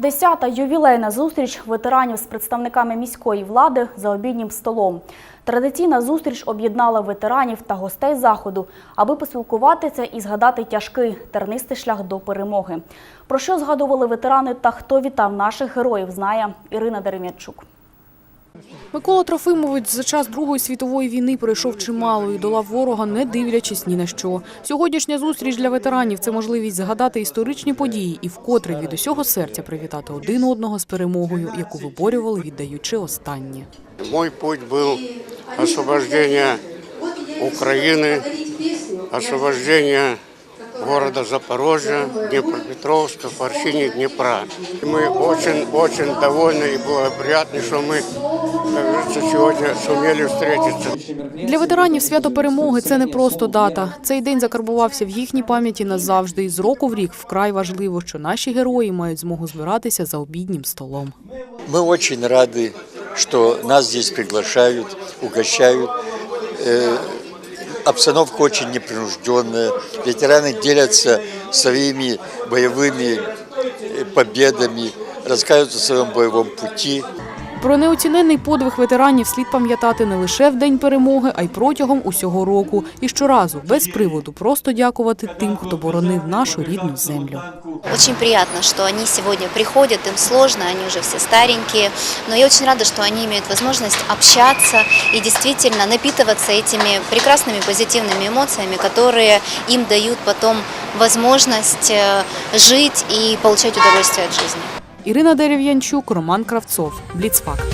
Десята ювілейна зустріч ветеранів з представниками міської влади за обіднім столом. Традиційна зустріч об'єднала ветеранів та гостей заходу, аби поспілкуватися і згадати тяжкий тернистий шлях до перемоги. Про що згадували ветерани та хто вітав наших героїв, знає Ірина Дерем'янчук. Микола Трофимович за час Другої світової війни пройшов чимало і долав ворога, не дивлячись ні на що. Сьогоднішня зустріч для ветеранів – це можливість згадати історичні події і вкотре від усього серця привітати один одного з перемогою, яку виборювали, віддаючи останнє. Мой путь был освобождение Украины, освобождение города Запорожья, Днепропетровска, Форщине Днепра. И Мы очень-очень довольны и благоприятны, что мы, как говорится, сегодня сумели встретиться. Для ветеранів свято перемоги – це не просто дата. Цей день закарбувався в їхній пам'яті назавжди. І з року в рік вкрай важливо, що наші герої мають змогу збиратися за обіднім столом. Мы очень рады, что нас здесь приглашают, угощают. Э, Обстановка очень непринужденная. Ветераны делятся своими боевыми э, победами, рассказывают о своем боевом пути. Про неоціненний подвиг ветеранів слід пам'ятати не лише в день перемоги, а й протягом усього року. І щоразу, без приводу, просто дякувати тим, хто боронив нашу рідну землю. Очень приятно, что они сегодня приходят, им сложно, они уже все старенькие, но я очень рада, что они имеют возможность общаться и действительно напитываться этими прекрасными позитивными эмоциями, которые им дают потом возможность э, жить и получать удовольствие от жизни. Ірина Дерев'янчук, Роман Кравцов. Бліцфакт.